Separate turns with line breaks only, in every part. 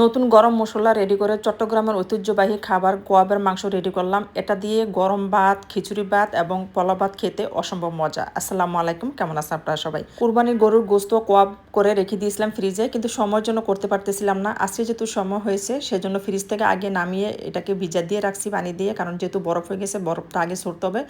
নতুন গরম মশলা রেডি করে চট্টগ্রামের ঐতিহ্যবাহী খাবার গোয়াবের মাংস রেডি করলাম। এটা দিয়ে গরম ভাত, খিচুড়ি ভাত এবং পলা ভাত খেতে অসম্ভব মজা। আসসালামু আলাইকুম। কেমন আছে আপনারা সবাই? কুরবানির গরুর গোস্ত কোয়াব করে রেখে দিয়েছিলাম ফ্রিজে কিন্তু সময়ের জন্য করতে পারতেছিলাম না। আজকে যেহেতু সময় হয়েছে, সেজন্য ফ্রিজ থেকে আগে নামিয়ে এটাকে ভিজা দিয়ে রাখছি, পানি দিয়ে, কারণ যেহেতু বরফ হয়ে গেছে, বরফটা আগে ছড়তে হবে।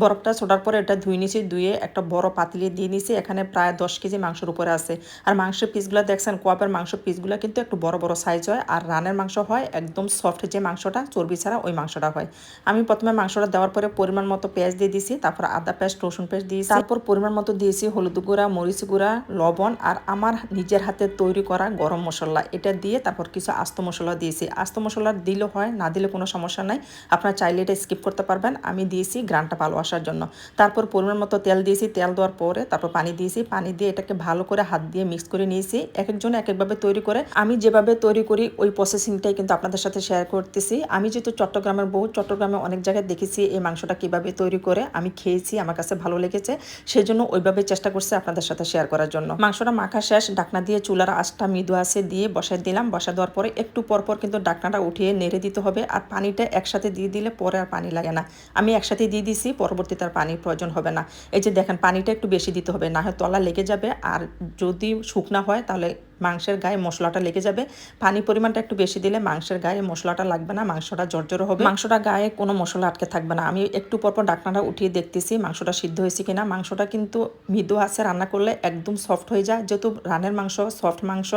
বরফটা ছোটার পরে এটা ধুয়ে নিয়েছি, ধুয়ে একটা বড় পাতিলে দিয়ে নিয়েছি, এখানে প্রায় দশ কেজি মাংসের উপরে আছে। আর মাংসের পিসগুলো দেখছেন কোয়াবের মাংস পিসগুলো কিন্তু একটু বড় বড় সাইজ হয়, আর রানের মাংস হয়, একদম সফট যে মাংসটা, চর্বি ছাড়া ওই মাংসটা হয়। আমি প্রথমে মাংসটা দেওয়ার পরে পরিমাণ মতো পেঁয়াজ দিয়ে দিয়েছি, তারপর আদা পেঁয়াজ রসুন পেস্ট দিয়েছি। তারপর পরিমাণ মতো দিয়েছি হলুদ গুঁড়া, মরিচ গুঁড়া, লবণ, আর আমার নিজের হাতে তৈরি করা গরম মশলা। এটা দিয়ে তারপর কিছু আস্ত মশলা দিয়েছি। আস্ত মশলা দিলেও হয়, না দিলে কোনো সমস্যা নাই। আপনারা চাইলে এটা স্কিপ করতে পারবেন। আমি দিয়েছি গ্রানটা ভালো আসার জন্য। তারপর পরিমাণ মতো তেল দিয়েছি। তেল দেওয়ার পরে তারপর পানি দিয়েছি। পানি দিয়ে এটাকে ভালো করে হাত দিয়ে মিক্স করে নিয়েছি। এক একজন এক একভাবে তৈরি করে। আমি যেভাবে তৈরি করি, ওই প্রসেসিংটাই কিন্তু আপনাদের সাথে শেয়ার করতেছি। আমি যেহেতু চট্টগ্রামের বহু চট্টগ্রামে অনেক জায়গায় দেখেছি এই মাংসটা কীভাবে তৈরি করে। আমি খেয়েছি, আমার কাছে ভালো লেগেছে। সেই জন্য ওইভাবে চেষ্টা করছি আপনাদের সাথে শেয়ার করার জন্য। মাংসটা মাখা শেষ ডাকনা দিয়ে চুলার আঁচটা মৃদু আছে দিয়ে বসাই দিলাম। বসা দেওয়ার পরে একটু পরপর কিন্তু ডাকনাটা উঠিয়ে নেড়ে দিতে হবে আর পানিটা একসাথে দিয়ে দিলে পরে আর পানি লাগে না। আমি একসাথে দিয়ে দিছি, পরবর্তীতে আর পানির প্রয়োজন হবে না। এই যে দেখেন, পানিটা একটু বেশি দিতে হবে, না হয় তলা লেগে যাবে। আর যদি শুকনা হয় তাহলে মাংসের গায়ে মশলাটা লেগে যাবে। পানি পরিমাণটা একটু বেশি দিলে মাংসের গায়ে মশলাটা লাগবে না, মাংসটা জর্জরো হবে। মাংসটা গায়ে কোনো মশলা আটকে থাকবে না। আমি একটু পরপর ডাকনাটা উঠিয়ে দেখতেছি মাংসটা সিদ্ধ হয়েছে কিনা। মাংসটা কিন্তু মৃদু আছে, রান্না করলে একদম সফট হয়ে যায়। যেহেতু রানের মাংস সফট মাংস,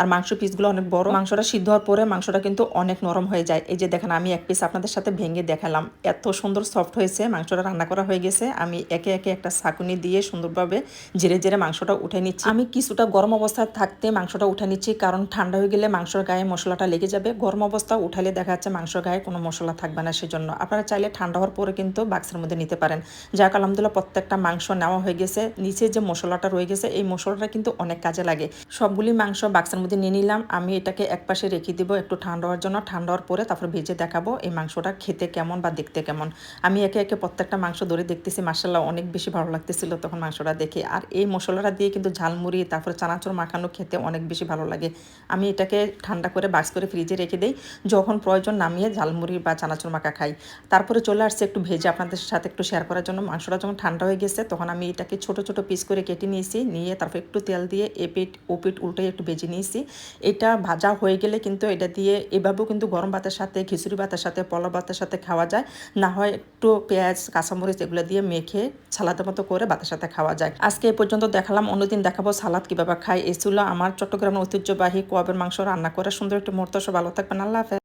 আর মাংস পিসগুলো অনেক বড়, মাংসটা সিদ্ধ হওয়ার পরে মাংসটা কিন্তু অনেক নরম হয়ে যায়। এই যে দেখেন, আমি এক পিস আপনাদের সাথে ভেঙে দেখালাম। এত সুন্দর সফট হয়েছে, মাংসটা রান্না করা হয়ে গেছে। আমি একে একে একটা ছাকুনি দিয়ে সুন্দরভাবে জেরে জেরে মাংসটা উঠে নিচ্ছি। আমি কিছুটা গরম অবস্থায় থাকতে মাংসটা উঠে নিচ্ছি, কারণ ঠান্ডা হয়ে গেলে মাংসর গায়ে মশলাটা লেগে যাবে। গরম অবস্থা উঠালে দেখা যাচ্ছে মাংসর গায়ে কোনো মশলা থাকবে না সেজন্য। আপনারা চাইলে ঠান্ডা হওয়ার পরে কিন্তু বাক্সের মধ্যে নিতে পারেন। যাক, আলহামদুলিল্লাহ প্রত্যেকটা মাংস নেওয়া হয়ে গেছে। নিচে যে মশলাটা রয়ে গেছে, এই মশলাটা কিন্তু অনেক কাজে লাগে। সবগুলি মাংস বাক্সের মধ্যে নিয়ে নিলাম। আমি এটাকে এক পাশে রেখে দিব একটু ঠান্ডা হওয়ার জন্য। ঠান্ডা হওয়ার পরে তারপর ভেজে দেখাবো এই মাংসটা খেতে কেমন বা দেখতে কেমন। আমি একে একে প্রত্যেকটা মাংস ধরে দেখতেছি মার্শাল্লাহ অনেক বেশি ভালো লাগতেছিল তখন মাংসটা দেখে। আর এই মশলাটা দিয়ে কিন্তু ঝালমুড়ি, তারপরে চানাচুর, মাখানো খেতে অনেক বেশি ভালো লাগে। আমি এটাকে ঠান্ডা করে বাক্স করে ফ্রিজে রেখে দিই, যখন প্রয়োজন নামিয়ে ঝালমুড়ি বা চানাচুর মাখা খাই। তারপরে চলে আসছে একটু ভেজে আপনাদের সাথে একটু শেয়ার করার জন্য। মাংসটা যখন ঠান্ডা হয়ে গেছে, তখন আমি এটাকে ছোট ছোট পিস করে কেটে নিয়েছি, নিয়ে তারপর একটু তেল দিয়ে এপিট, ওপিট উল্টে একটু ভেজে নিয়েছি। এটা ভাজা হয়ে গেলে কিন্তু এটা দিয়ে এভাবেও কিন্তু গরম ভাতের সাথে, খিচুড়ি ভাতের সাথে পলা ভাতের সাথে খাওয়া যায়। না হয় একটু পেঁয়াজ, কাঁচামরিচ এগুলো দিয়ে মেখে সালাদের মতো করে ভাতের সাথে খাওয়া যায়। আজকে এ পর্যন্ত দেখালাম, অন্যদিন দেখাবো সালাদ কীভাবে খাই। এই ছিল আমার চট্টগ্রামের ঐতিহ্যবাহী কোয়াবের মাংস রান্না করে সুন্দর একটি মুহূর্ত সব ভালো থাকবেন। আল্লাহ হাফেজ।